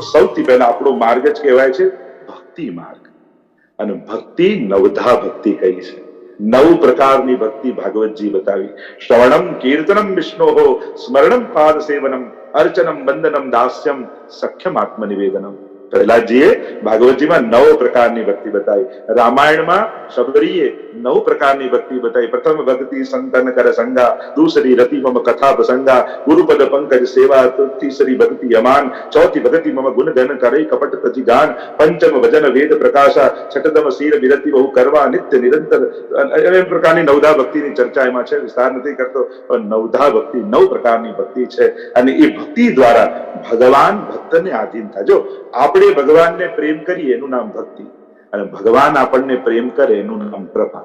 સૌથી પહેલા આપણો માર્ગ જ કહેવાય છે ભક્તિ માર્ગ. અને ભક્તિ નવધા ભક્તિ કહી છે. નવ પ્રકારની ભક્તિ ભાગવતજી બતાવી. શ્રવણમ, કીર્તનમ, વિષ્ણો, સ્મરણમ, પાદ સેવનમ, અર્ચનમ, વંદનમ, દાસ્યમ, સખ્યમ, આત્મનિવેદનમ. પ્રહલાદજીએ ભાગવતજીમાં નવ પ્રકારની ભક્તિ બતાવી. રામાયણમાં શબરીએ નવ પ્રકારની ભક્તિ બતાવી. પ્રથમ ભક્તિ સંતન કર સંગા, દૂસરી રતિ મમ કથા પ્રસંગા, ગુરુપદ પંકજ સેવા તીસરી ભક્તિ યમાન, ચોથી ભક્તિ મમ ગુણ ધન કરે કપટ તજી ગાન, પંચમ ભજન વેદ પ્રકાશા છઠદમ શીર વિરતિ બહુ કરવા, નિત્ય નિરંતર એ પ્રકારની નવધા ભક્તિની ચર્ચા એમાં છે, વિસ્તાર નથી કરતો, પણ નવધા ભક્તિ નવ પ્રકારની ભક્તિ છે. અને એ ભક્તિ દ્વારા ભગવાન ભક્તને આધીન થાય. જો આપણે ભગવાનને પ્રેમ કરીએ એનું નામ ભક્તિ. અને ભગવાન આપણને પ્રેમ કરે એનું નામ કૃપા.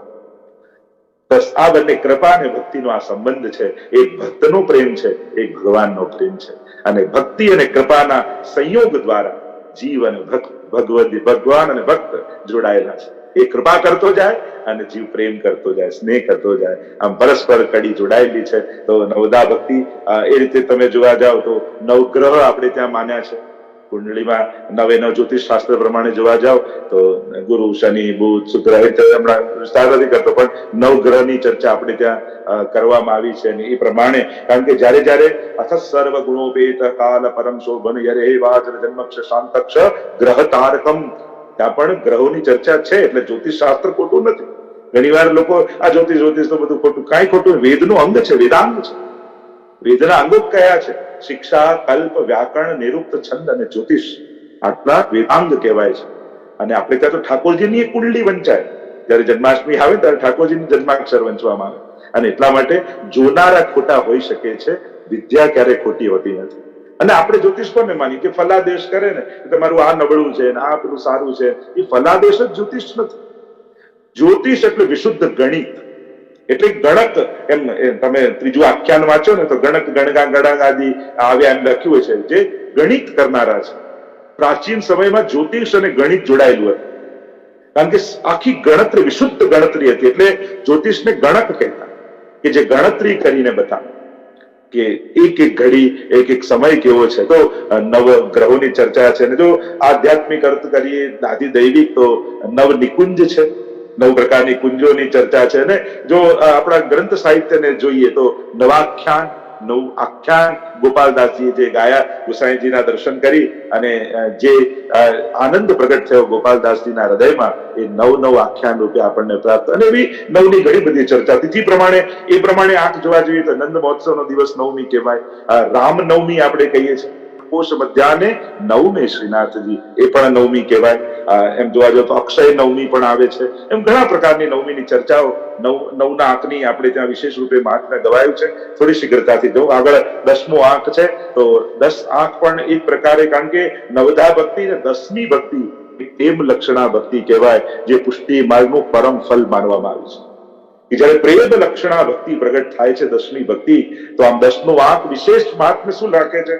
બસ આ બંને કૃપા અને ભક્તિનો આ સંબંધ છે. એક ભક્તનો પ્રેમ છે, એક ભગવાનનો પ્રેમ છે. અને ભક્તિ અને કૃપાના સંયોગ દ્વારા જીવ અને ભક્ત, ભગવદ, ભગવાન અને ભક્ત જોડાયેલા છે. એ કૃપા કરતો જાય અને જીવ પ્રેમ કરતો જાય, સ્નેહ કરતો જાય. આમ પરસ્પર કડી જોડાયેલી છે. તો નવદા ભક્તિ એ રીતે તમે જોવા જાઓ તો નવગ્રહ આપણે ત્યાં માન્યા છે. કુંડળીમાં નવે નવ જ્યોતિષ શાસ્ત્ર પ્રમાણે જોવા જાવ તો ગુરુ, શનિ, બુધ, શુક્ર નથી કરતો, પણ નવગ્રહની ચર્ચા આપણે ત્યાં કરવામાં આવી છે. એ પ્રમાણે, કારણ કે જ્યારે જ્યારે અથ સર્વ ગુણોપેત કાલ પરમ શોભન યરે વાજર જન્મક્ષ શાંતક્ષ ગ્રહ તારકમ ત્યાં પણ ગ્રહોની ચર્ચા છે, એટલે જ્યોતિષ શાસ્ત્ર ખોટું નથી. ઘણી વાર લોકો, આ જ્યોતિષ જ્યોતિષ તો બધું ખોટું, કાંઈ ખોટું, વેદનું અંગ છે, વેદાંગ છે. વેદના અંગો કયા છે? શિક્ષા, કલ્પ, વ્યાકરણ, નિરુક્ત છંદ અને જ્યોતિષ. આટલા વેદાંગ કહેવાય છે. અને આપણે ત્યાં તો ઠાકોરજીની કુંડલી વંચાય. જ્યારે જન્માષ્ટમી આવે ત્યારે ઠાકોરજીની જન્માક્ષર વંચવામાં આવે. અને એટલા માટે જોનારા ખોટા હોઈ શકે છે. વિદ્યા ક્યારે ખોટી હોતી નથી. અને આપણે જ્યોતિષ કોને માની કે ફલાદેશ કરે ને તમારું આ નબળું છે ને, આ પેલું સારું છે. એ ફલાદેશ જ જ્યોતિષ નથી. જ્યોતિષ એટલે વિશુદ્ધ ગણિત. એટલે ગણક એમ તમે ત્રીજું આખ્યાન વાંચો ને તો ગણક, ગણગા ગણક આદિ આવ્યા એમ લખ્યું છે જે ગણિત કરનારા છે. પ્રાચીન સમયમાં જ્યોતિષ અને ગણિત જોડાયેલું હતું. કારણ કે આખી ગણતરી વિશુદ્ધ ગણતરી હતી એટલે જ્યોતિષને ગણક કહેતા. કે જે ગણતરી કરીને બતાવે. કે એક એક ઘડી, એક એક સમય કેવો છે. તો નવ ગ્રહોની ચર્ચા છે અને જો આધ્યાત્મિક અર્થ કરીએ આદિ દૈવિક, તો નવ નિકુંજ છે. નવ પ્રકારની કુંજોની ચર્ચા છે અને જો આપણા ગ્રંથ સાહિત્યને જોઈએ તો નવાખ્યાન, નવું આખ્યાન ગોપાલદાસજીએ જે ગાયા, ગુસાઈજીના દર્શન કરી અને જે આનંદ પ્રગટ થયો ગોપાલદાસજીના હૃદયમાં, એ નવ નવ આખ્યાન રૂપે આપણને પ્રાપ્ત અને એવી નવની ઘણી બધી ચર્ચા તિથિ પ્રમાણે, એ પ્રમાણે આંખ જોવા જોઈએ તો નંદ મહોત્સવનો દિવસ નવમી કહેવાય. રામ નવમી આપણે કહીએ છીએ. પોષ મધ્યાને નવમે શ્રીનાથજી. એ પણ નવમી કહેવાય. એમ જોવા જાવ તો અક્ષય નવમી પણ આવે છે. એમ ઘણા પ્રકારની નવમીની ચર્ચાઓ નવ, નવના આંકની આપણે ત્યાં વિશેષ રૂપે મહાત્મ્ય ગવાયું છે. થોડી શીઘ્રતાથી જો આગળ દસમો આંક છે. તો દસ આંક પણ એક પ્રકારે કારણ કે નવધા ભક્તિ ને દસમી ભક્તિ એમ લક્ષણા ભક્તિ કહેવાય, જે પુષ્ટિ માર્ગનું પરમ ફલ માનવામાં આવ્યું છે. કે જ્યારે પ્રેમ લક્ષણા ભક્તિ પ્રગટ થાય છે દસમી ભક્તિ, તો આમ દસનો આંક વિશેષ મહાત્મ્ય શું રાખે છે?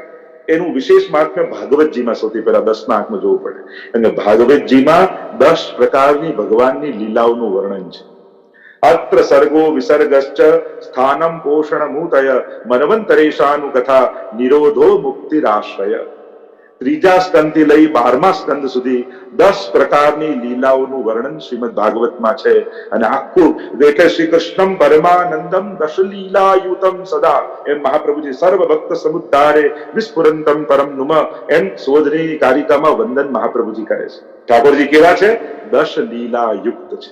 એનું વિશેષ મહાત્મ્ય ભાગવતજીમાં સૌથી પહેલા દસના આંકમાં જોવું પડે. અને ભાગવતજીમાં દસ પ્રકારની ભગવાનની લીલાઓનું વર્ણન છે. અત્ર સર્ગો વિસર્ગશ્ચ સ્થાનમ પોષણમૂતય મનવંતરેશાનુ કથા નિરોધો મુક્તિરાશ્રય. ત્રીજા સ્કંદથી લઈ બારમા સ્કંદ સુધી દસ પ્રકારની લીલાઓનું વર્ણન શ્રીમદ ભાગવતમાં છે. અને આખું એટલે શ્રી કૃષ્ણમ પરમાનંદમ દશ લીલાયુતમ સદા. એમ મહાપ્રભુજી સર્વ ભક્ત સમુદ્ધારે વિસ્ફુરંતમ પરમ નુમ એમ શોધની કારિકામાં વંદન મહાપ્રભુજી કરે છે. ઠાકોરજી કેવા છે? દશ લીલા યુક્ત છે.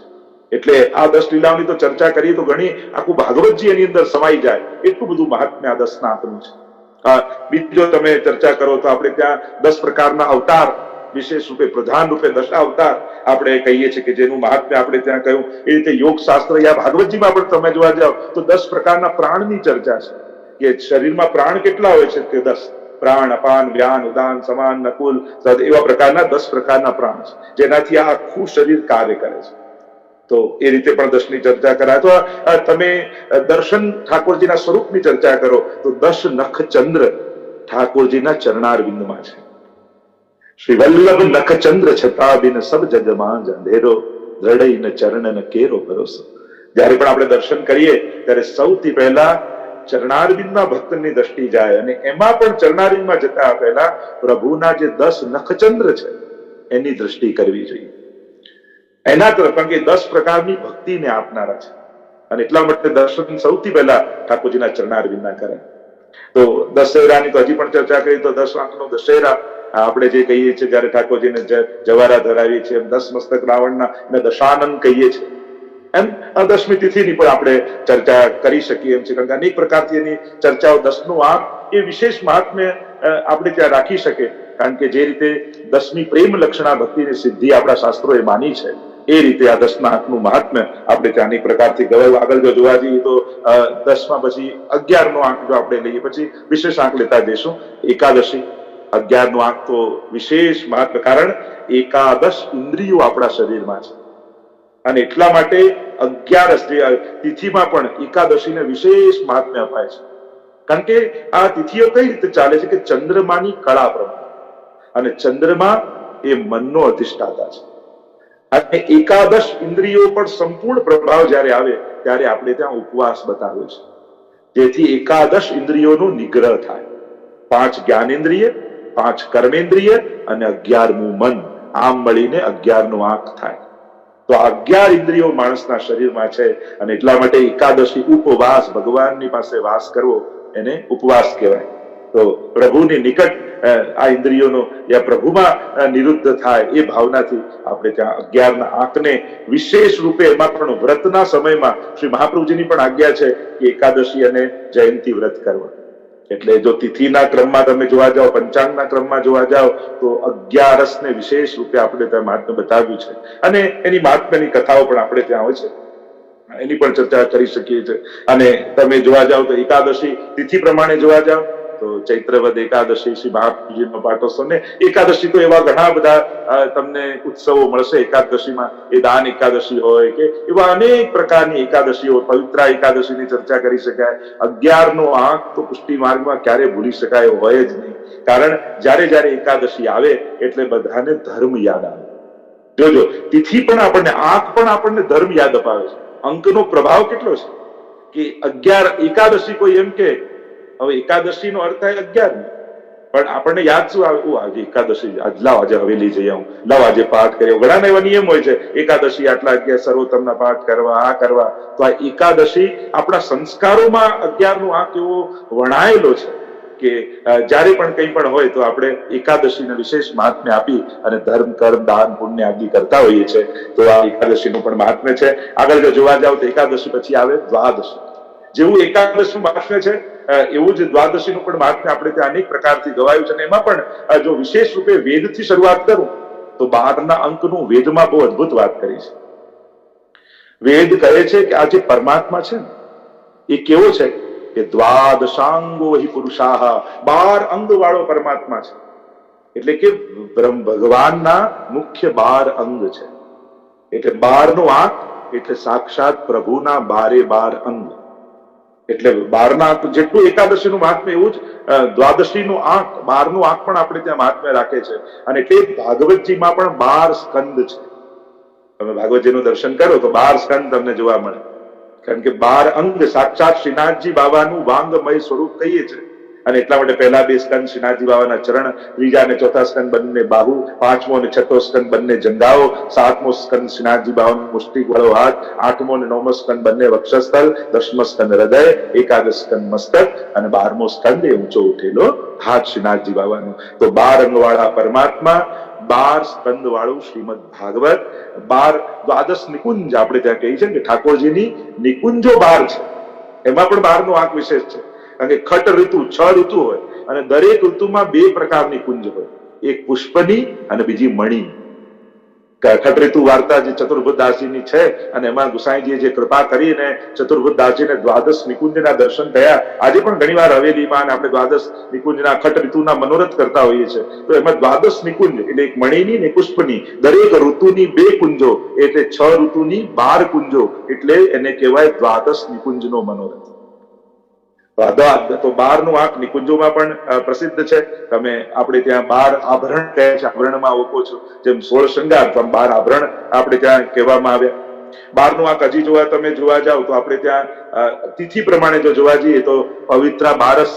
એટલે આ દસ લીલાઓની તો ચર્ચા કરીએ તો ઘણી આખું ભાગવતજી એની અંદર સમાઈ જાય. એટલું બધું મહાત્મ્ય આ દસના આપનું છે. બીજો તમે ચર્ચા કરો તો આપણે ત્યાં દસ પ્રકારના અવતાર વિશેષ રૂપે, પ્રધાન રૂપે દશા અવતાર આપણે કહીએ છીએ કે જેનું મહાત્મ્ય આપણે ત્યાં કહ્યું. એ રીતે યોગ શાસ્ત્ર યા ભાગવતજીમાં પણ તમે જોવા જાઓ તો દસ પ્રકારના પ્રાણની ચર્ચા છે. કે શરીરમાં પ્રાણ કેટલા હોય છે? કે દસ. પ્રાણ, અપાન, વ્યાન, ઉદાન, સમાન, નકુલ એવા પ્રકારના દસ પ્રકારના પ્રાણ છે. જેનાથી આ આખું શરીર કાર્ય કરે છે. તો એ રીતે પણ દસની ચર્ચા કરાય. અથવા તમે દર્શન ઠાકોરજીના સ્વરૂપની ચર્ચા કરો, તો દસ નખ ચંદ્ર ઠાકોરજીના ચરણાર બિંદમાં છે. શ્રી વલ્લભ નખ ચંદ્ર છતા બિન સબ જગમાં અંધેરો દ્રઢઈ ને ચરણ ને કેરો ભરોસો. જ્યારે પણ આપણે દર્શન કરીએ, ત્યારે સૌથી પહેલા ચરણારવિંદમાં ભક્તની દ્રષ્ટિ જાય અને એમાં પણ ચરણારવિંદમાં જતા પહેલા પ્રભુના જે દસ નખચંદ્ર છે, એની દ્રષ્ટિ કરવી જોઈએ. એના તરફ કારણ કે દસ પ્રકારની ભક્તિને આપનારા છે. અને એટલા માટે દર્શન સૌથી પહેલા ઠાકોરજીના ચરણારવિંદના કરે. તો દશેરાની તો હજી પણ ચર્ચા કરી, તો દસ આંખનો દશેરા આપણે જે કહીએ છીએ, જયારે ઠાકોરજીને જવારા ધરાવીએ છીએ દસ મસ્તક રાવણના એને દશાનંદ કહીએ છીએ. એમ આ દસમી તિથિની પણ આપણે ચર્ચા કરી શકીએ એમ છે. કારણ કે અનેક પ્રકારથી એની ચર્ચાઓ દસનું આંક એ વિશેષ મહાત્મ્ય આપણે ત્યાં રાખી શકે. કારણ કે જે રીતે દસમી પ્રેમ લક્ષણા ભક્તિની સિદ્ધિ આપણા શાસ્ત્રોએ માની છે, એ રીતે આ દસના હાથનું મહાત્મ્ય આપણે ત્યાં અનેક પ્રકારથી ગવાયું. આગળ જો જોવા જઈએ તો દસમાં પછી અગિયારનો આંક જો આપણે લઈએ, પછી વિશેષ આંક લેતા જઈશું. એકાદશી અગિયારનો આંક તો વિશેષ મહત્વ કારણ એકાદશ ઇન્દ્રિયો આપણા શરીરમાં છે. અને એટલા માટે અગિયારસ તિથિમાં પણ એકાદશીને વિશેષ મહાત્મ્ય અપાય છે. કારણ કે આ તિથિઓ કઈ રીતે ચાલે છે કે ચંદ્રમાની કળા પ્રમાણે. અને ચંદ્રમા એ મનનો અધિષ્ઠાતા છે. અને એકાદશ ઇન્દ્રિયો પર સંપૂર્ણ પ્રભાવ જ્યારે આવે, ત્યારે આપણે ત્યાં ઉપવાસ બતાવ્યો છે જેથી એકાદશ ઇન્દ્રિયોનો નિગ્રહ થાય. પાંચ જ્ઞાનેન્દ્રિય, પાંચ કર્મેન્દ્રિય અને અગિયારમું મન, આમ મળીને અગિયારનો આંક થાય. તો અગિયાર ઇન્દ્રિયો માણસના શરીરમાં છે અને એટલા માટે એકાદશી ઉપવાસ ભગવાનની પાસે વાસ કરવો એને ઉપવાસ કહેવાય. તો પ્રભુની નિકટ આ ઇન્દ્રિયોનો યા પ્રભુમાં નિરુદ્ધ થાય એ ભાવનાથી આપણે ત્યાં અગિયારના આંકને વિશેષ રૂપે એમાં પણ વ્રતના સમયમાં શ્રી મહાપ્રભુજીની પણ આજ્ઞા છે કે એકાદશી અને જયંતિ વ્રત કરવા એટલે જો તિથિના ક્રમમાં તમે જોવા જાઓ, પંચાંગના ક્રમમાં જોવા જાઓ, તો અગિયારસ ને વિશેષ રૂપે આપણે ત્યાં મહાત્મ્ય બતાવ્યું છે. અને એની મહાત્મ્યની કથાઓ પણ આપણે ત્યાં હોય છે. એની પણ ચર્ચા કરી શકીએ છીએ. અને તમે જોવા જાઓ તો એકાદશી તિથિ પ્રમાણે જોવા જાઓ તો ચૈત્રવદ એકાદશી શ્રી મહાપ્રભુજીનો પાટોત્સવ ને એકાદશી તો એવા ઘણા બધા તમને ઉત્સવો મળશે. એકાદશીમાં એ દાન એકાદશી હોય કે એવા અનેક પ્રકારની એકાદશીઓ, પવિત્રા એકાદશીની ચર્ચા કરી શકાય. અગિયારનો આંક તો પુષ્ટિ માર્ગમાં ક્યારે ભૂલી શકાય હોય જ નહીં. કારણ જ્યારે જ્યારે એકાદશી આવે એટલે બધાને ધર્મ યાદ આવે. જોજો, તિથિ પણ આપણને આંખ પણ આપણને ધર્મ યાદ અપાવે છે. અંકનો પ્રભાવ કેટલો છે? કે અગિયાર, એકાદશી કોઈ એમ કે હવે એકાદશી નો અર્થ થાય અગિયાર. પણ આપણને યાદ શું આવે? આજે એકાદશી લાવ, આજે હવેલી જઈ આવું. લાવ, આજે પાઠ કર્યો. ઘણા એવા નિયમ હોય છે. એકાદશી આટલા અગિયાર સર્વોત્તમના પાઠ કરવા, આ કરવા. તો આ એકાદશી આપણા સંસ્કારોમાં અગિયારનો આ કેવો વણાયેલો છે કે જ્યારે પણ કંઈ પણ હોય તો આપણે એકાદશીને વિશેષ મહાત્મ્ય આપી અને ધર્મ, કર્મ, દાન, પુણ્ય આદિ કરતા હોઈએ છીએ. તો આ એકાદશીનું પણ મહાત્મ્ય છે. આગળ જો જોવા જાવ તો એકાદશી પછી આવે દ્વાદશી. જેવું એકાદશનું મહાત્મ્ય છે એવું જ દ્વાદશીનું પણ મહાત્મ્ય આપણે ત્યાં અનેક પ્રકારથી ગવાયું છે અને એમાં પણ જો વિશેષ રૂપે વેદથી શરૂઆત કરું, તો બારના અંકનું વેદમાં બહુ અદભુત વાત કરી છે. વેદ કહે છે કે આ જે પરમાત્મા છે એ કેવો છે કે દ્વાદશાંગો હિ પુરુષાહ, બાર અંગ વાળો પરમાત્મા છે. એટલે કે બ્રહ્મ, ભગવાનના મુખ્ય બાર અંગ છે. એટલે બારનો આંક, એટલે સાક્ષાત પ્રભુના બારે બાર અંગ. એટલે બારના જેટલું એકાદશીનું મહાત્મ્ય એવું જ નું દ્વાદશીનું બાર બારનું આંખ પણ આપણે ત્યાં મહાત્મ્ય રાખે છે. અને એટલે ભાગવતજીમાં પણ બાર સ્કંદ છે. તમે ભાગવતજીનું દર્શન કરો તો બાર સ્કંદ તમને જોવા મળે. કારણ કે બાર અંગ, સાક્ષાત શ્રીનાથજી બાબાનું વાંગમય સ્વરૂપ કહીએ છીએ. અને એટલા માટે પહેલા બે સ્કંદ શ્રીનાથજી બાબાના ચરણ, ત્રીજા અને ચોથા સ્કંદ બંને બાહુ, પાંચમો અને છઠ્ઠો સ્કંદ બંને જંગાઓ, સાતમો સ્કંદ શ્રીનાથજી બાબાનો મુષ્ટિક વાળો હાથ, આઠમો અને નવમો સ્કંદ બંને વક્ષસ્થળ, દસમો સ્કંદ હૃદય, એકાદશ સ્કંદ મસ્તક અને બારમો સ્કંદ એ ઊંચો ઉઠેલો હાથ શ્રીનાથજી બાબાનો તો બાર અંગવાળા પરમાત્મા, બાર સ્કંદ વાળું શ્રીમદ ભાગવત, બાર દ્વાદશ નિકુંજ આપણે ત્યાં કહીએ છીએ કે ઠાકોરજીની નિકુંજો બાર છે. એમાં પણ બારનો આંક વિશેષ છે. કારણ કે ખટ ઋતુ છ ઋતુ હોય અને દરેક ઋતુમાં બે પ્રકારની કુંજ હોય. એક પુષ્પની અને બીજી મણી ખટ ઋતુ વાર્તા જે ચતુર્ભુદાસજીની છે અને એમાં ગુસાઈજીએ જે કૃપા કરીને ચતુર્ભુદાસજીને દ્વાદશ નિકુંજના દર્શન થયા આજે પણ ઘણીવાર હવેલીમાં આપણે દ્વાદશ નિકુંજના ખટ ઋતુના મનોરથ કરતા હોઈએ છીએ. તો એમાં દ્વાદશ નિકુંજ એટલે એક મણીની ને પુષ્પની. દરેક ઋતુની બે કુંજો એટલે છ ઋતુની બાર કુંજો એટલે એને કહેવાય દ્વાદશ નિકુંજનો મનોરથ. તો બારનું આંક નિકુંજોમાં પણ પ્રસિદ્ધ છે. તમે આપણે ત્યાં બાર આભરણ કહે છે, આભરણમાં ઓકો છો. જેમ સોળ શૃંગાર, તો બાર આભરણ આપણે ત્યાં કહેવામાં આવ્યા. બારનું આંક હજી જોવા તમે જોવા જાઓ તો આપણે ત્યાં તિથિ પ્રમાણે જો જોવા જઈએ, તો પવિત્રા બારસ,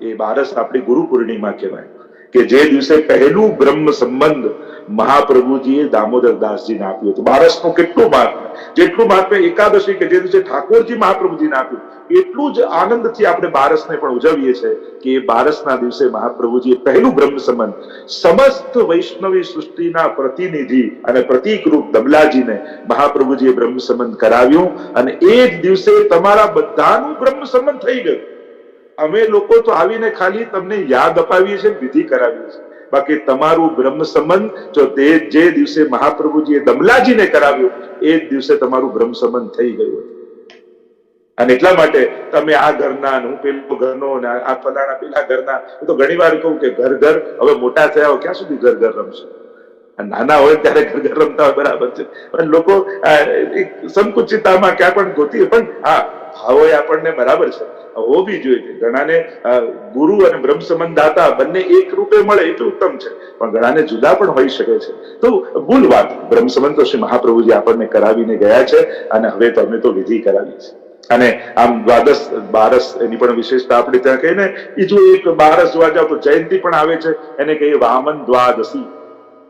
એ બારસ આપણી ગુરુ પૂર્ણિમા કહેવાય. કે જે દિવસે પહેલું બ્રહ્મ સંબંધ મહાપ્રભુજીએ દામોદર દાસજીને આપ્યું હતું. બારસનું કેટલું મહાત્મ્ય? જેટલું મહાત્મ્ય એકાદશી કે જે દિવસે ઠાકોરજી મહાપ્રભુજીને આપ્યું, એટલું જ આનંદથી આપણે બારસને પણ ઉજવીએ છીએ કે એ બારસના દિવસે મહાપ્રભુજીએ પહેલું બ્રહ્મ સંબંધ સમસ્ત વૈષ્ણવી સૃષ્ટિના પ્રતિનિધિ અને પ્રતિકરૂપ દમલાજીને મહાપ્રભુજીએ બ્રહ્મ સંબંધ કરાવ્યું અને એ જ દિવસે તમારા બધાનું બ્રહ્મ સંબંધ થઈ ગયું. અમે લોકો તો આવીને ખાલી તમને યાદ અપાવીએ છીએ, વિધિ કરાવીએ છીએ. બાકી તમારું બ્રહ્મ સંબંધ જો તે જે દિવસે મહાપ્રભુજીએ દમલાજીને કરાવ્યું એ જ દિવસે તમારું બ્રહ્મ સંબંધ થઈ ગયું હતું. અને એટલા માટે તમે આ ઘરના હું પેલો ઘરનો ને આ ફલાણા પેલા ઘરના હું તો ઘણી વાર કહું કે ઘર ઘર હવે મોટા થયા હોય ક્યાં સુધી ઘર ઘર રમશે? નાના હોય ત્યારે ઘર ઘર રમતા હોય બરાબર છે. પણ લોકો આ, સંકુચિતતામાં ક્યાં પણ ગોતી પણ હા ભાવો એ આપણને બરાબર છે. હોવી જોઈએ ઘણાને ગુરુ અને બ્રહ્મ સંબંધાતા બંને એક રૂપે મળે એટલું ઉત્તમ છે. પણ ઘણાને જુદા પણ હોઈ શકે છે. તો ભૂલ વાત. બ્રહ્મ સંબંધ તો શ્રી મહાપ્રભુજી આપણને કરાવીને ગયા છે અને હવે તો અમે તો વિધિ કરાવી છે અને આમ દ્વાદશ, બારસ એની પણ વિશેષતા આપણે ત્યાં કહીને બીજું એક બારસ જોવા જાવ તો જયંતિ પણ આવે છે. એને કહીએ વામન દ્વાદશી.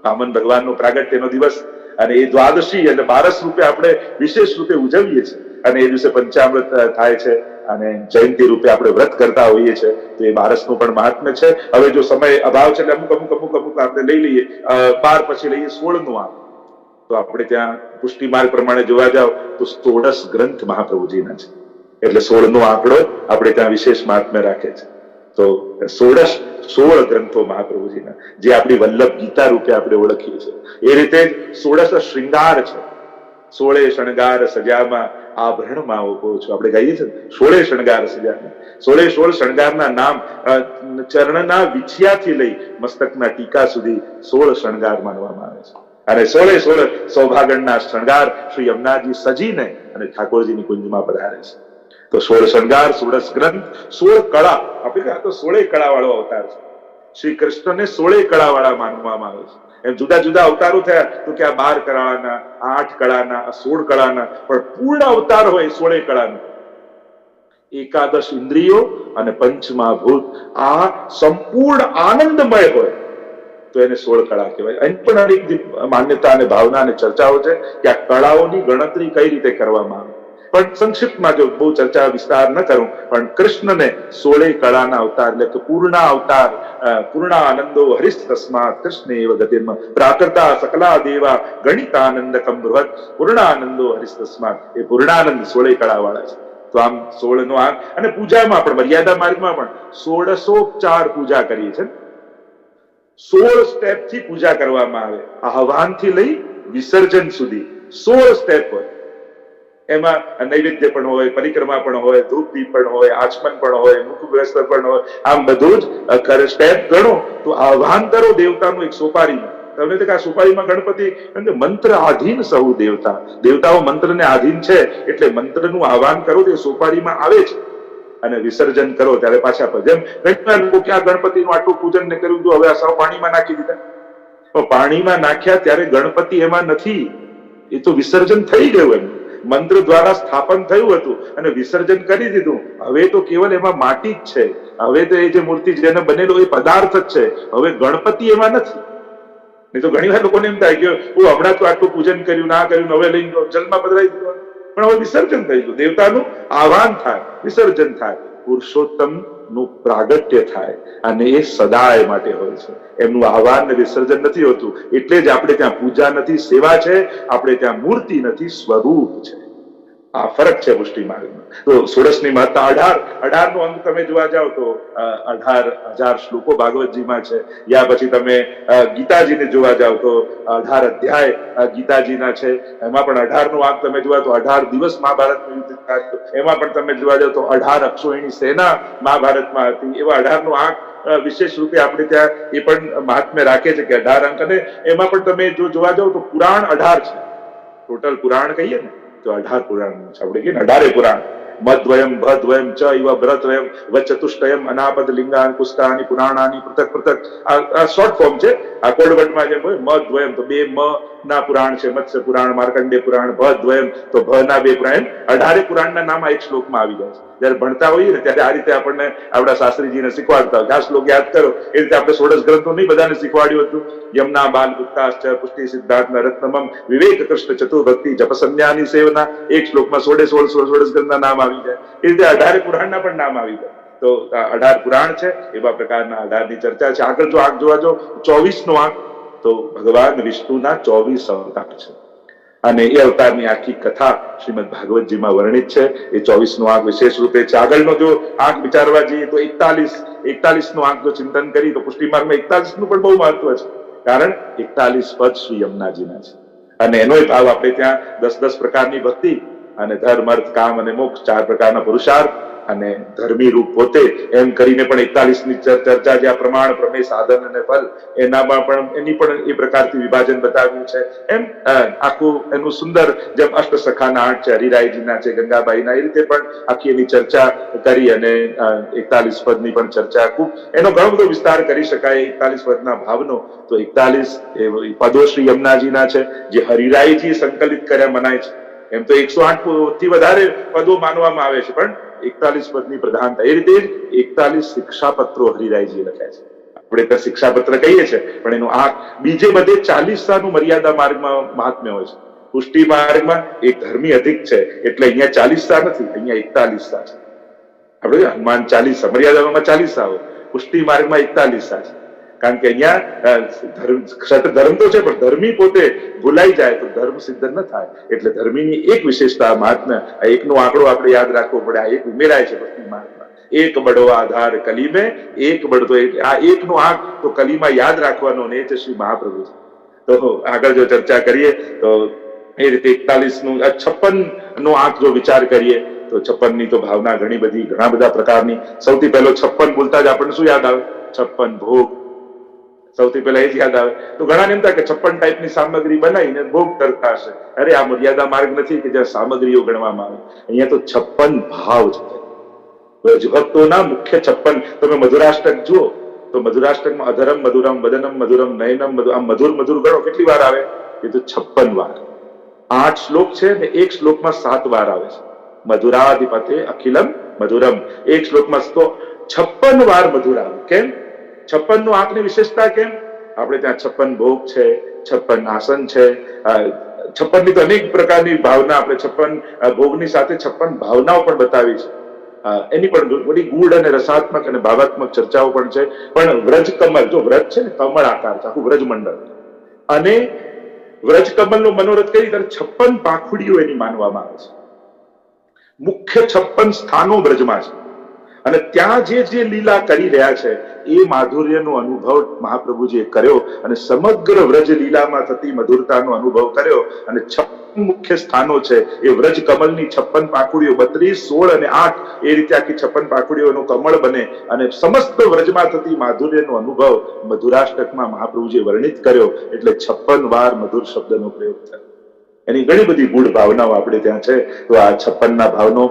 વામન ભગવાનનો પ્રાગટ્યનો દિવસ. અને એ દ્વાદશી અને બારસ રૂપે આપણે વિશેષ રૂપે ઉજવીએ છીએ. અને એ દિવસે પંચામૃત થાય છે અને જયંતિ રૂપે આપણે વ્રત કરતા હોઈએ છીએ તો એ બારસનું પણ મહાત્મ્ય છે. હવે જો સમય અભાવ છે એટલે અમુક અમુક અમુક અમુક આપણે લઈ લઈએ. બાર પછી લઈએ સોળનું આમ તો આપણે ત્યાં પુષ્ટિ માર્ગ પ્રમાણે જોવા જાવ તો સોળસ ગ્રંથ મહાપ્રભુજીના છે. એટલે સોળ નો આંકડો આપણે ત્યાં વિશેષ મહાત્મ્ય રાખે છે. તો સોળસ, સોળ ગ્રંથો મહાપ્રભુજીના, જે આપણી વલ્લભ ગીતા રૂપે આપણે ઓળખીએ છીએ. એ રીતે સોળસ શ્રીંગાર છે. સોળે શણગાર સજામાં આભરણમાં ઊભો છું. આપણે ગાઈએ છીએ સોળે શણગાર સજામાં. સોળે સોળ શણગારના નામ ચરણના વિછિયાથી લઈ મસ્તકના ટીકા સુધી સોળ શણગાર માનવામાં આવે છે. અને સોળે સોળ સૌભાગણના શણગાર શ્રી યમુનાજી સજીને અને ઠાકોરજીની કુંજમાં પધારે છે. તો સોળ શણગાર સોળસ ગ્રંથ, સોળ કળા. આપણે તો સોળે કળા વાળો અવતાર છે. શ્રી કૃષ્ણને સોળે કળા વાળા માનવામાં આવે છે. એમ જુદા જુદા અવતારો થયા. તો કે આ બાર કળાના, આઠ કળાના સોળ કળાના, પણ પૂર્ણ અવતાર હોય સોળે કળાનો. એકાદશ ઇન્દ્રિયો અને પંચમહાભૂત. આ સંપૂર્ણ આનંદમય હોય. તો એને સોળ કળા કહેવાય. અહીં પણ અનેક માન્યતા અને ભાવના અને ચર્ચાઓ છે કે આ કળાઓની ગણતરી કઈ રીતે કરવામાં આવે. પણ સંક્ષિપ્તમાં જો બહુ ચર્ચા વિસ્તાર ન કરું, પણ કૃષ્ણને સોળે કળાના અવતાર, એટલે કે પૂર્ણ અવતાર પૂર્ણ આનંદો હરિસ્ત તસ્માત કૃષ્ણ એવ ગતિર્મ પ્રાકૃતા, સકલા, દેવા, ગણિતાનંદ બૃહત પૂર્ણાનંદો હરિસ્ત તસ્માત એ પૂર્ણાનંદ સોળે કળા વાળા છે. તો આમ સોળ નો આંક અને પૂજામાં પણ, મર્યાદા માર્ગમાં પણ સોળસોપચાર પૂજા કરીએ છે સોળ સ્ટેપથી પૂજા કરવામાં આવે આહવાનથી લઈ વિસર્જન સુધી. સોળ સ્ટેપ હોય. એમાં નૈવેદ્ય પણ હોય, પરિક્રમા પણ હોય ધૂપ દીપ પણ હોય, આચમન પણ હોય મુખ પણ હોય, આમ બધું જ સ્ટેપ ગણો તો આહવાન કરો દેવતાનું એક સોપારીમાં. તમને તો આ સુપારીમાં ગણપતિ મંત્ર આધીન સૌ દેવતા. દેવતાઓ મંત્રને આધીન છે, એટલે મંત્રનું આહવાન કરો તે સોપારીમાં આવે છે અને વિસર્જન કરો ત્યારે પાછા જેમ ઘણા લોકો કે આ ગણપતિનું આટલું પૂજન ને કર્યું હતું, હવે આ સૌ પાણીમાં નાખી દીધા. પણ પાણીમાં નાખ્યા ત્યારે ગણપતિ એમાં નથી. એ તો વિસર્જન થઈ ગયું એમ. મંત્ર દ્વારા સ્થાપન થયું હતું અને વિસર્જન કરી દીધું. હવે તો કેવલ એમાં માટી જ છે. હવે તો એ જે મૂર્તિ જેને બનેલો એ પદાર્થ જ છે. હવે ગણપતિ એમાં નથી. નહીં તો ઘણી વાર લોકોને એમ થાય કે હું હમણાં તો આટલું પૂજન કર્યું, ના કર્યું, હવે લઈને જલમાં પધરાઈ દીધું. પણ હવે વિસર્જન થઈ ગયું. દેવતાનું આહવાન થાય, વિસર્જન થાય. પુરુષોત્તમ નું પ્રાગટ્ય થાય અને એ સદાય માટે હોય છે. એમનું આહવાન વિસર્જન નથી હોતું. એટલે જ આપણે ત્યાં પૂજા નથી, સેવા છે. આપણે ત્યાં મૂર્તિ નથી, સ્વરૂપ છે. આ ફરક છે પુષ્ટિ માર્ગ તો સોળસની મહત્તા અઢાર અઢાર નો અંક તમે જોવા જાવ તો અઢાર હજાર શ્લોકો ભાગવતજીમાં છે. યા પછી તમે ગીતાજીને જોવા જાવ તો, અઢાર અધ્યાય ગીતાજીના છે. એમાં પણ અઢાર નો આંક તમે જોવા તો અઢાર દિવસ મહાભારતનું યુદ્ધ એમાં પણ તમે જોવા જાઓ તો અઢાર અક્ષોહિણી સેના મહાભારતમાં હતી. એવા અઢાર નો આંક વિશેષ રૂપે આપણે ત્યાં એ પણ મહાત્મ્ય રાખે છે કે અઢાર અંક. અને એમાં પણ તમે જો જોવા જાવ તો પુરાણ અઢાર છે. ટોટલ પુરાણ કહીએ ને તો અઢાર પુરાણ આપણે કહીએ ને અઢારે પુરાણ મધ્વયમ ભદ્વયમ ચ ઇવ ભરતવયમ વચતુષ્ટયમ અનાપદ લિંગાન પુષ્ટાની પુરાણાની પૃથક પૃથક આ શોર્ટ ફોર્મ છે. આ કોડવટમાં જેમ હોય, મધ્વયમ, તો બે મ ના પુરાણ છે, મત્સ્ય પુરાણ માર્કંડે પુરાણ, ભદ્વયમ, તો ભ ના બે પુરાણ અઢારે પુરાણના નામ આ એક શ્લોકમાં આવી જાય છે. જયારે ભણતા હોઈએ ને ત્યારે આ રીતે આપણને આપણા શાસ્ત્રીજીને શીખવાડતા હોય. કે આ શ્લોક યાદ કરો, એ રીતે આપણે સોળસ ગ્રંથો નહીં બધાને શીખવાડ્યું હતું. યમના, બાલ ગુપ્તાશ્ચ પુષ્ટિ, સિદ્ધાર્થ રત્નમમ વિવેક, કૃષ્ણ, ચતુર્ભક્તિ જપસન્યાની સેવના. એક શ્લોકમાં સોળે સોળ સોળ સોળસ ગ્રંથના નામ આવી જાય. એ રીતે અઢારે પુરાણના પણ નામ આવી જાય. તો અઢાર પુરાણ છે, એવા પ્રકારના અઢારની ચર્ચા છે. આગળ જો આંખ જોવા જો ચોવીસ નો આંક. તો ભગવાન વિષ્ણુના ચોવીસ અવતાર છે. અને એ અવતારની આખી કથા શ્રીમદ ભાગવતજીમાં વર્ણિત છે. એ ચોવીસ નો આંક વિશેષ રૂપે છે. આગળનો જો આંક વિચારવા જઈએ તો એકતાલીસ એકતાલીસ નો આંક જો ચિંતન કરી તો પુષ્ટિ માર્ગમાં એકતાલીસનું પણ બહુ મહત્વ છે. કારણ એકતાલીસ પદ શ્રી યમુનાજીના છે. અને એનો ભાવ આપણે ત્યાં દસ દસ પ્રકારની ભક્તિ અને ધર્મ, અર્થ, કામ અને મોક્ષ ચાર પ્રકારના પુરુષાર્થ અને ધર્મી રૂપ પોતે એમ કરીને પણ એકતાલીસની ચર્ચા જ્યાં પ્રમાણ, પ્રમેય, સાધન અને ફલ, એનામાં પણ, એની પણ એ પ્રકારથી વિભાજન બતાવ્યું છે. એમ આખું એનું સુંદર જેમ અષ્ટ સખાના આઠ છે, હરિરાયજીના છે, ગંગાબાઈના, એ રીતે પણ આખી એની ચર્ચા કરી અને એકતાલીસ પદની પણ ચર્ચા ખૂબ એનો ઘણો બધો વિસ્તાર કરી શકાય, એકતાલીસ પદના ભાવનો. તો એકતાલીસ પદો શ્રી યમુનાજીના છે, જે હરિરાયજી સંકલિત કર્યા મનાય છે. એમ તો એકસો આઠથી વધારે પદો માનવામાં આવે છે. પણ એકતાલીસ પદની પ્રધાનતા એ રીતે જ એકતાલીસ શિક્ષાપત્રો હરિરાયજી લખ્યા છે. આપણે ત્યાં શિક્ષાપત્ર કહીએ છીએ, પણ એનું આ બીજે બધે ચાલીસાનું મર્યાદા માર્ગમાં મહાત્મ્ય હોય છે. પુષ્ટિ માર્ગમાં એક ધર્મી અધિક છે, એટલે અહીંયા ચાલીસા નથી, અહીંયા એકતાલીસા છે. આપણે હનુમાન ચાલીસા, મર્યાદામાં ચાલીસા હોય. પુષ્ટિ માર્ગમાં એકતાલીસા છે. કારણ કે અહીંયા ધર્મ તો છે, પણ ધર્મી પોતે ભૂલાઈ જાય તો ધર્મ સિદ્ધ ન થાય. એટલે ધર્મીની એક વિશેષતા મહાત્મા એકનો આંકડો આપણે યાદ રાખવો પડે, આ એક ઉમેરાય છે ભક્તિ મહાત્મા. એક બડો આધાર કલીમે, એક બળતો આ એકનો આંક તો કલીમાં યાદ રાખવાનો ને છે શ્રી મહાપ્રભુ તો આગળ જો ચર્ચા કરીએ, તો એ રીતે એકતાલીસનું છપ્પન નો આંક જો વિચાર કરીએ, તો છપ્પનની તો ભાવના ઘણી બધી, ઘણા બધા પ્રકારની. સૌથી પહેલો છપ્પન બોલતા જ આપણને શું યાદ આવે? છપ્પન ભોગ. સૌથી પહેલા એ જ યાદ આવે. તો ઘણા એમ કે છપ્પન ટાઈપની સામગ્રી બનાવીને ભોગ કરતા હશે અરે, આ મર્યાદા માર્ગ નથી કે જ્યાં સામગ્રીઓ ગણવામાં આવે. અહીંયા તો છપ્પન ભાવ છે ભક્તોના મુખ્ય છપ્પન. તમે મધુરાષ્ટક જુઓ, તો મધુરાષ્ટકમાં અધરમ, મધુરમ, વદનમ, મધુરમ, નયનમ મધુર આમ મધુર મધુર ગણો. કેટલી વાર આવે? એ તો છપ્પન વાર. આઠ શ્લોક છે ને એક શ્લોકમાં સાત વાર આવે છે. મધુરાધિપતે અખિલમ મધુરમ. એક શ્લોકમાં તો છપ્પન વાર મધુર આવે. કેમ? છપ્પનનું આંખની વિશેષતા કેમ? આપણે ત્યાં છપ્પન ભોગ છે, છપ્પન આસન છે. છપ્પનની તો અનેક પ્રકારની ભાવના આપણે છપ્પન ભોગની સાથે છપ્પન ભાવનાઓ પણ બતાવી છે. એની પણ બધી ગુઢ અને રસાત્મક અને ભાવાત્મક ચર્ચાઓ પણ છે. પણ વ્રજ કમલ, જો વ્રજ છે ને, કમળ આકાર છે, આખું વ્રજ મંડળ. અને વ્રજ કમલનો મનોરથ કરી ત્યારે છપ્પન પાખુડીઓ એની માનવામાં આવે છે. મુખ્ય છપ્પન સ્થાનો વ્રજમાં છે. અને ત્યાં જે જે લીલા કરી રહ્યા છે, એ માધુર્યનો અનુભવ મહાપ્રભુજીએ કર્યો અને સમગ્ર વ્રજ લીલામાં થતી મધુરતાનો અનુભવ કર્યો અને છપ્પન મુખ્ય સ્થાનો છે. એ વ્રજ કમલની છપ્પન પાકુડીઓ બત્રીસ, સોળ અને આઠ, એ રીતે આખી છપ્પન પાંખુડીઓનું કમળ બને અને સમસ્ત વ્રજમાં થતી માધુર્યનો અનુભવ મધુરાષ્ટકમાં મહાપ્રભુજીએ વર્ણિત કર્યો. એટલે છપ્પન વાર મધુર શબ્દનો પ્રયોગ થયો. એની ઘણી બધી ગૂઢ ભાવનાઓ આપણે ત્યાં છે. તો આ છપ્પન ના ભાવનો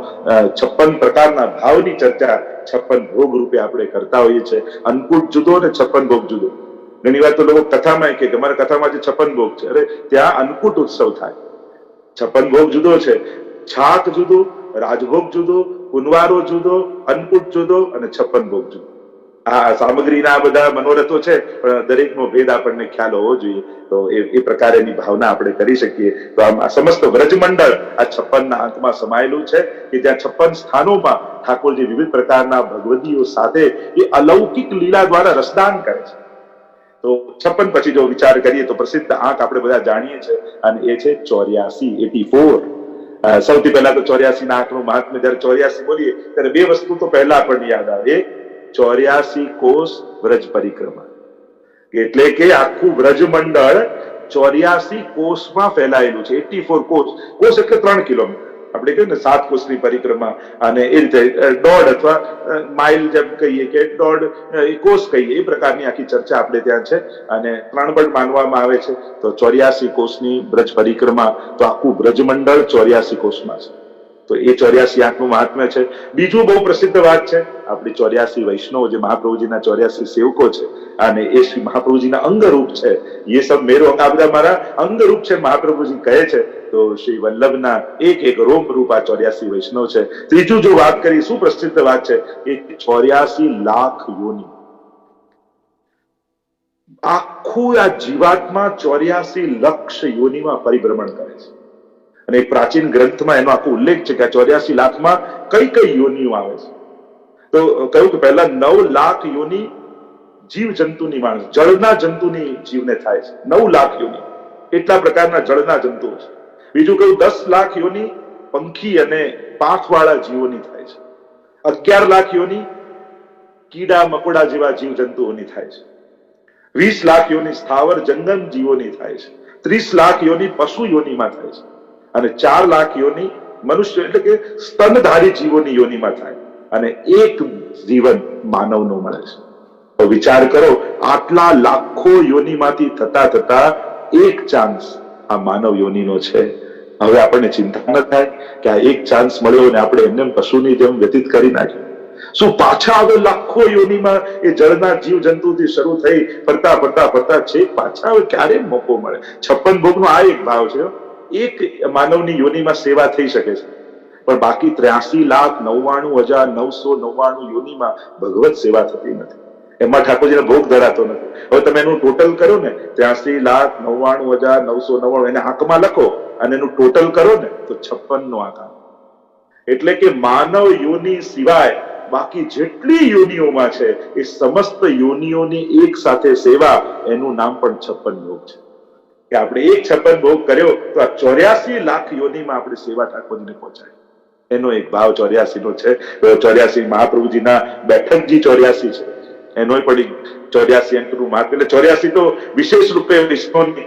છપ્પન પ્રકારના ભાવની ચર્ચા છપ્પન ભોગ રૂપે આપણે કરતા હોઈએ છીએ. અન્નકૂટ જુદો અને છપ્પન ભોગ જુદો. ઘણી વાર તો લોકો કથામાં કે અમારા કથામાં જે છપ્પન ભોગ છે, અરે ત્યાં અન્નકૂટ ઉત્સવ થાય. છપ્પન ભોગ જુદો છે. છાક જુદો, રાજભોગ જુદો, કુનવારો જુદો અન્નકૂટ જુદો અને છપ્પન ભોગ જુદો. આ સામગ્રીના બધા મનોરથો છે, પણ દરેકનો ભેદ આપણને ખ્યાલ હોવો જોઈએ. તો એ પ્રકારેની ભાવના આપણે કરી શકીએ. તો આમ આ સમસ્ત વ્રજમંડળ આ છપ્પનના અંકમાં સમાયેલું છે કે જ્યાં છપ્પન સ્થાનોમાં ઠાકોરજી વિવિધ પ્રકારના ભગવદીઓ સાથે એ અલૌકિક લીલા દ્વારા રસદાન કરે છે. તો છપ્પન પછી જો વિચાર કરીએ તો પ્રસિદ્ધ આંક આપણે બધા જાણીએ છીએ અને એ છે ચોર્યાસી, એટી ફોર. સૌથી પહેલા તો ચોર્યાસી ના આંકનું મહાત્મ્ય જયારે ચોર્યાસી બોલીએ, ત્યારે બે વસ્તુ તો પહેલા આપણને યાદ આવે. ચોર્યાસી કોષ વ્રજ પરિક્રમા. એટલે કે આખું વ્રજ મંડળ ચોર્યાસી કોષમાં ફેલાયેલું છે એટી ફોર કોષ. કોષ એટલે ત્રણ કિલોમીટર. આપણે કહીએ ને સાત કોષની પરિક્રમા અને એ રીતે દોઢ અથવા માઇલ જેમ કહીએ કે દોઢ કોષ કહીએ. એ પ્રકારની આખી ચર્ચા આપણે ત્યાં છે અને ત્રણ પણ માનવામાં આવે છે. તો ચોર્યાસી કોષની બ્રજ પરિક્રમા, તો આખું બ્રજમંડળ ચોર્યાસી કોષમાં છે. તો એ ચોર્યાસી આંખનું મહાત્મ્ય છે. બીજું બહુ પ્રસિદ્ધ વાત છે, આપણી ચોર્યાસી વૈષ્ણવ જે મહાપ્રભુજીના ચોર્યાસી સેવકો છે અને એ શ્રી મહાપ્રભુજીના અંગરૂપ છે, એ સબ મેરો આ બધા મારા અંગરૂપ છે મહાપ્રભુજી કહે છે. તો શ્રી વલ્લભના એક એક રોમ રૂપ આ ચોર્યાસી વૈષ્ણવ છે. ત્રીજું જો વાત કરી શું પ્રસિદ્ધ વાત છે, એ ચોર્યાસી લાખ યોની. આખું આ જીવાત્મા ચોર્યાસી લક્ષ યોનીમાં પરિભ્રમણ કરે છે. અને પ્રાચીન ગ્રંથમાં એનો આખો ઉલ્લેખ છે કે ચોર્યાસી લાખમાં કઈ કઈ યોનિઓ આવે છે. તો કહ્યું કે પહેલા નવ લાખ યોની જીવ જંતુની માણસ, જળના જંતુની જીવને થાય છે. નવ લાખ યોની. એટલા પ્રકારના જળના જંતુઓ છે? બીજું કહ્યું, દસ લાખ યોની પંખી અને પાંખવાળા જીવોની થાય છે. અગિયાર લાખ યોની કીડા, મકોડા જેવા જીવ જંતુઓની થાય છે. વીસ લાખ યોની સ્થાવર જંગમ જીવોની થાય છે. ત્રીસ લાખ યોની પશુ યોનીમાં થાય છે. અને ચાર લાખ યોની મનુષ્ય, એટલે કે સ્તનધારી જીવોની યોનીમાં થાય. અને એક જીવન માનવનું મળે છે. તો વિચાર કરો, આટલા લાખો યોનીમાંથી થતા થતા એક ચાન્સ આ માનવ યોનીનો છે. હવે આપણને ચિંતા ન થાય કે આ એક ચાન્સ મળ્યો અને આપણે એમને એમ પશુની જેમ વ્યતીત કરી નાખ્યું. શું પાછા હવે લાખો યોનીમાં એ જળના જીવ જંતુથી શરૂ થઈ ફરતા ફરતા ફરતા છે પાછા હવે ક્યારે મોકો મળે? છપ્પન ભોગનો આ એક ભાવ છે. એક માનવની યોનિમાં સેવા થઈ શકે છે. પણ બાકી ત્ર્યાસી લાખ નવ્વાણું હજાર નવસો નવ્વાણું યોનિમાં ભગવત સેવા થતી નથી. એમાં ઠાકોરજીને ભોગ ધરાતો નથી. હવે તમે એનું ટોટલ કરો ને ત્યાસી લાખ નવ્વાણું હજાર નવસો નવ્વાણું, એને આંકમાં લખો અને એનું ટોટલ કરો ને, તો છપ્પન નો આંક એટલે કે માનવ યોની સિવાય બાકી જેટલી યોનિઓમાં છે, એ સમસ્ત યોનિઓની એક સાથે સેવા, એનું નામ પણ છપ્પન યોગ છે. કે આપણે એક છપ્પન ભોગ કર્યો તો આ ચોર્યાસી લાખ યોનીમાં આપણે સેવા ઠાકોરજીને પહોંચાય એનો એક ભાવ ચોર્યાસી નો છે ચોર્યાસી મહાપ્રભુજીના બેઠકજી ચોર્યાસી છે. એનો પડી ચોર્યાસી અંકનું માર્ક એટલે ચોર્યાસી તો વિશેષ રૂપે વિષ્ણુની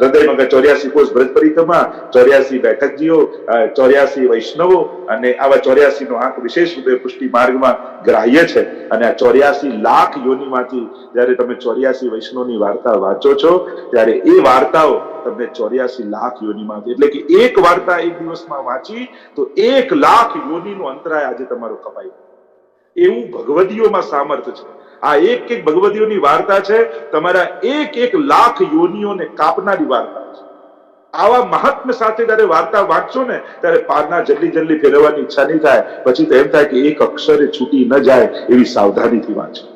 હૃદયમાં ચોર્યાસી કોષ ભરત પરિક્રમા ચોર્યાસી બેઠકજીઓ ચોર્યાસી વૈષ્ણવો અને આવા ચોર્યાસી નો આંક વિશેષ રૂપે પુષ્ટિ માર્ગમાં ગ્રાહ્ય છે. અને આ ચોર્યાસી લાખ યોનીમાંથી જ્યારે તમે ચોર્યાસી વૈષ્ણવની વાર્તા વાંચો છો, ત્યારે એ વાર્તાઓ તમને ચોર્યાસી લાખ યોનીમાંથી, એટલે કે એક વાર્તા એક દિવસમાં વાંચી, તો એક લાખ યોનીનો અંતરાય આજે તમારો કપાય એવું ભગવદીઓમાં સામર્થ છે. આ એક એક ભગવતીઓની વાર્તા છે તમારા એક એક લાખ યોનિઓને કાપનારી વાર્તા છે આવા મહાત્મ્ય સાથે જયારે વાર્તા વાંચશો ને ત્યારે પારના જલ્દી જલ્દી ફેરવવાની ઈચ્છા નહીં થાય પછી તો એમ થાય કે એક અક્ષરે છૂટી ન જાય એવી સાવધાનીથી વાંચો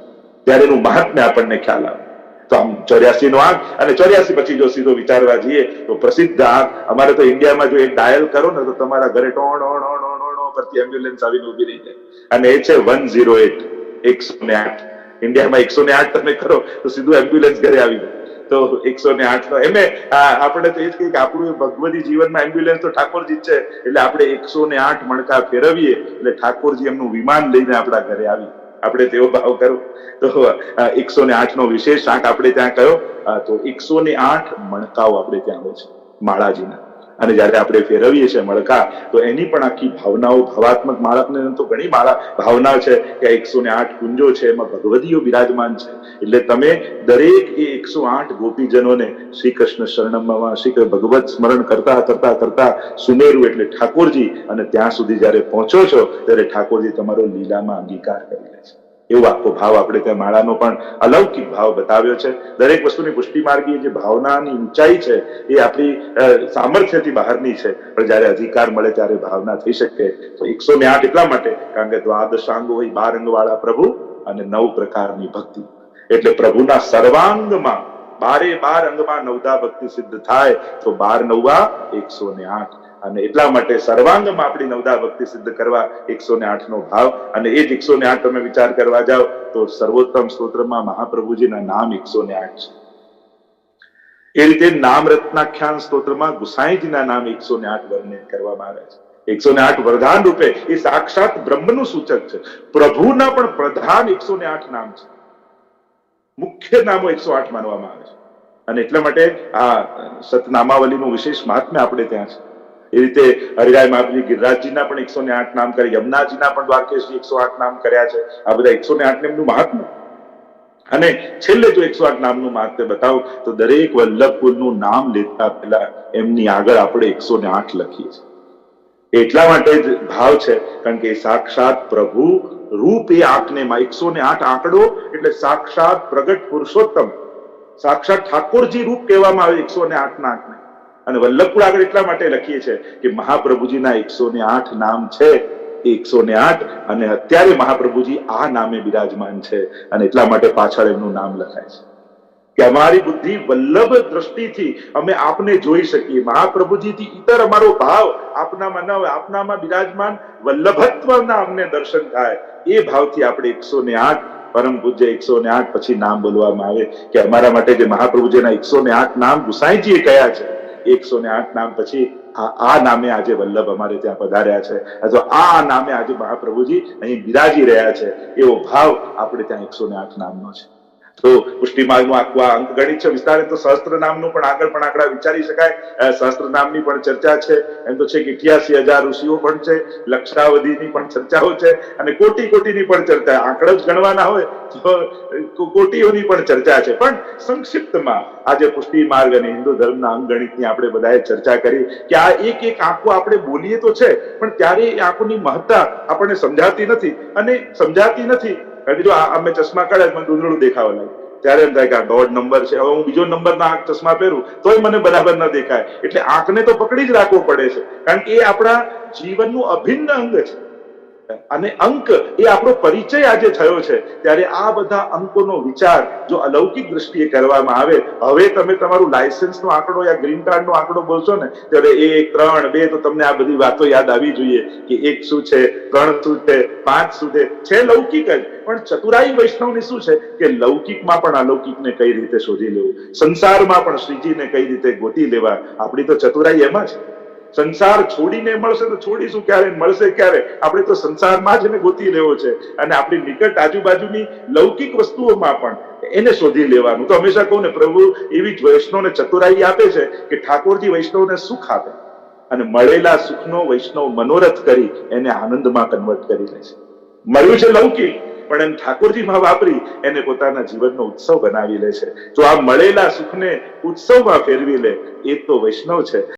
ત્યારે એનું મહાત્મ્ય આપણને ખ્યાલ આવે તો આમ ચોર્યાસી નો આંક અને ચોર્યાસી પછી જો સીધો વિચારવા જઈએ તો પ્રસિદ્ધ આંક અમારે તો ઇન્ડિયામાં જો એક ડાયલ કરો ને તો તમારા ઘરે ટોણ ઓણ ઓણ ઓણ પરથી એમ્બ્યુલન્સ આવીને ઊભી રહી જાય અને એ છે વન ઝીરો એટ એકસો ને આઠ ઇન્ડિયામાં એકસો ને આઠ તમે કરો, તો સીધું એમ્બ્યુલન્સ ઘરે આવી જાય તો એકસો ને આઠ નો એમે આપણે તો એ જ કહીએ કે આપણું ભગવતી જીવનમાં એમ્બ્યુલન્સ તો ઠાકોરજી છે, એટલે આપણે એકસો ને આઠ મણકા ફેરવીએ, એટલે ઠાકોરજી એમનું વિમાન લઈને આપણા ઘરે આવી. આપણે તેવો ભાવ કરો તો એકસો ને આઠ નો વિશેષ આંક આપણે ત્યાં કયો તો એકસો ને આઠ મણકાઓ આપણે ત્યાં હોય છે, માળાજીના. અને જ્યારે આપણે ફેરવીએ છીએ મણકા તો એની પણ આખી ભાવનાઓ ભાવાત્મક બાળકને તો ઘણી માળા ભાવના છે કે એકસો ને આઠ કુંજો છે, એમાં ભગવદીઓ બિરાજમાન છે. એટલે તમે દરેક એ એકસો આઠ ગોપીજનોને શ્રી કૃષ્ણ શરણમાં શ્રી ભગવત સ્મરણ કરતા કરતા કરતા સુમેરુ એટલે ઠાકોરજી અને ત્યાં સુધી જયારે પહોંચો છો, ત્યારે ઠાકોરજી તમારો લીલામાં અંગીકાર કરી લે છે. એવો આખો ભાવ આપણે ત્યાં માળાનો પણ અલૌકિક ભાવ બતાવ્યો છે. દરેક વસ્તુની પુષ્ટિ માર્ગી જે ભાવનાની ઊંચાઈ છે, એ આપણી સામર્થ્યથી બહારની છે. પણ જ્યારે અધિકાર મળે ત્યારે ભાવના થઈ શકે. તો એકસો ને આઠ એટલા માટે, કારણ કે દ્વાદશાંગ હોય બાર અંગવાળા પ્રભુ અને નવ પ્રકારની ભક્તિ. એટલે પ્રભુના સર્વાંગમાં, બારે બાર અંગમાં નવદા ભક્તિ સિદ્ધ થાય, તો બાર નવવા એકસો ને આઠ. અને એટલા માટે સર્વાંગમાં આપણી નવદા ભક્તિ સિદ્ધ કરવા એકસો ને આઠ નો ભાવ. અને એ જ એકસો ને આઠ તમે વિચાર કરવા જાઓ તો સર્વોત્તમ સ્તોત્રમાં મહાપ્રભુજીના નામ એકસો ને આઠ છે. એ રીતે નામ રત્નાખ્યાન સ્તોત્રમાં ગુસાઈજીના નામ એકસો ને આઠ વર્ણિત કરવામાં આવે છે. એકસો ને આઠ વરદાન રૂપે એ સાક્ષાત બ્રહ્મનું સૂચક છે. પ્રભુના પણ પ્રધાન એકસો ને આઠ નામ છે. મુખ્ય નામો એકસો આઠ માનવામાં આવે છે. અને એટલા માટે આ સતનામાવલીનું વિશેષ મહાત્મ્ય આપણે ત્યાં છે. એ રીતે હરિરાય મહાપ્રભુ ગિરિરાજજીના પણ એકસો ને આઠ નામ કર્યા, યમુનાજીના પણ દ્વારકેશજી એકસો આઠ નામ કર્યા છે. આ બધા એકસો ને આઠ એમનું મહાત્મા. અને છેલ્લે જો એકસો આઠ નામનું મહાત્મ્ય બતાવો, તો દરેક વલ્લભપુરનું નામ લેતા પહેલા એમની આગળ આપણે એકસો ને આઠ લખીએ છીએ. એટલા માટે જ ભાવ છે, કારણ કે સાક્ષાત પ્રભુ રૂપ એ આંખને એકસો ને આઠ આંકડો, એટલે સાક્ષાત પ્રગટ પુરુષોત્તમ. સાક્ષાત ઠાકોરજી રૂપ કહેવામાં આવે એકસો ને આઠ ના આંકને. અને વલ્લભપુર આગળ એટલા માટે લખીએ છીએ કે મહાપ્રભુજીના એકસો ને આઠ નામ છે. એકસો ને આઠ અને અત્યારે મહાપ્રભુજી આ નામે બિરાજમાન છે અને એટલા માટે પાછળ એમનું નામ લખાય છે. કે અમારી બુદ્ધિ વલ્લભ દ્રષ્ટિથી અમે આપને જોઈ શકીએ. મહાપ્રભુજીથી ઇતર અમારો ભાવ આપનામાં ન હોય, આપનામાં બિરાજમાન વલ્લભત્વના અમને દર્શન થાય. એ ભાવથી આપણે એકસો ને આઠ, પરમ પૂજ્ય એકસો ને આઠ પછી નામ બોલવામાં આવે કે અમારા માટે જે મહાપ્રભુજીના એકસો ને આઠ નામ ગુસાઈજીએ કયા છે એકસો ને આઠ નામ પછી આ નામે આજે વલ્લભ અમારે ત્યાં પધાર્યા છે. અથવા આ નામે આજે મહાપ્રભુજી અહીં બિરાજી રહ્યા છે. એવો ભાવ આપણે ત્યાં એકસો ને આઠ નામનો છે. તો પુષ્ટિ માર્ગનું આ અંક ગણિત છે. વિસ્તારે તો સહસ્ત્ર નામનું પણ આગળ પણ આંકડા વિચારી શકાય. સહસ્ત્ર નામની પણ ચર્ચા છે. એમ તો છે કે અઠ્યાસી હજાર ઋષિઓ પણ છે. લક્ષાવધિની પણ ચર્ચાઓ છે. અને કોટી કોટીની પણ ચર્ચા. આંકડા જ ગણવાના હોય તો કોટીઓની પણ ચર્ચા છે. પણ સંક્ષિપ્તમાં આજે પુષ્ટિ માર્ગ અને હિન્દુ ધર્મના અંક ગણિતની આપણે બધાએ ચર્ચા કરી કે આ એક એક આંખો આપણે બોલીએ તો છે, પણ ત્યારે એ આંખોની મહત્તા આપણને સમજાતી નથી. અને સમજાતી નથી કારણ કે જો આ ચશ્મા કાઢ્યા મને દૂધળું દેખાવા લાગ્યું. ત્યારે એમ થાય કે આ દોઢ નંબર છે. હવે હું બીજો નંબરના આંખ ચશ્મા પહેરું, તોય મને બરાબર ન દેખાય. એટલે આંખને તો પકડી જ રાખવો પડે છે. કારણ કે એ આપણા જીવનનું અભિન્ન અંગ છે. અને અંક એ આપણો પરિચય આજે થયો છે. ત્યારે આ બધા અંકોનો વિચાર જો અલૌકિક દ્રષ્ટિએ કરવામાં આવે, હવે તમે તમારું લાયસન્સનો આંકડો યા ગ્રીન કાર્ડનો આંકડો બોલશો ને, ત્યારે એક, ત્રણ, બે તો તમને આ બધી વાતો યાદ આવી જોઈએ કે એક શું છે, ત્રણ શું છે, પાંચ શું છે છે લૌકિક જ. પણ ચતુરાઈ વૈષ્ણવની શું છે કે લૌકિકમાં પણ અલૌકિકને કઈ રીતે શોધી લેવું? સંસારમાં પણ શ્રીજીને કઈ રીતે ગોતી લેવા? આપણી તો ચતુરાઈ એમાં છે સંસાર છોડીને મળશે તો છોડીશું ક્યારે? મળશે ક્યારે? આપણે તો સંસારમાં જ એને ગોતી લેવો છે. અને આપણી નિકટ આજુબાજુની લૌકિક વસ્તુઓમાં પણ એને શોધી લેવાનું. તો હંમેશા કહું ને, પ્રભુ એવી વૈષ્ણવને ચતુરાઈ આપે છે કે ઠાકોરજી વૈષ્ણવને સુખ આપે. અને મળેલા સુખનો વૈષ્ણવ મનોરથ કરી એને આનંદમાં કન્વર્ટ કરી લે છે. મળ્યું છે લૌકિક, પણ એને ઠાકોરજીમાં વાપરી એને પોતાના જીવનનો ઉત્સવ બનાવી લે છે. તો આ મળેલા સુખને ઉત્સવમાં ફેરવી લે, એ તો વૈષ્ણવ છે.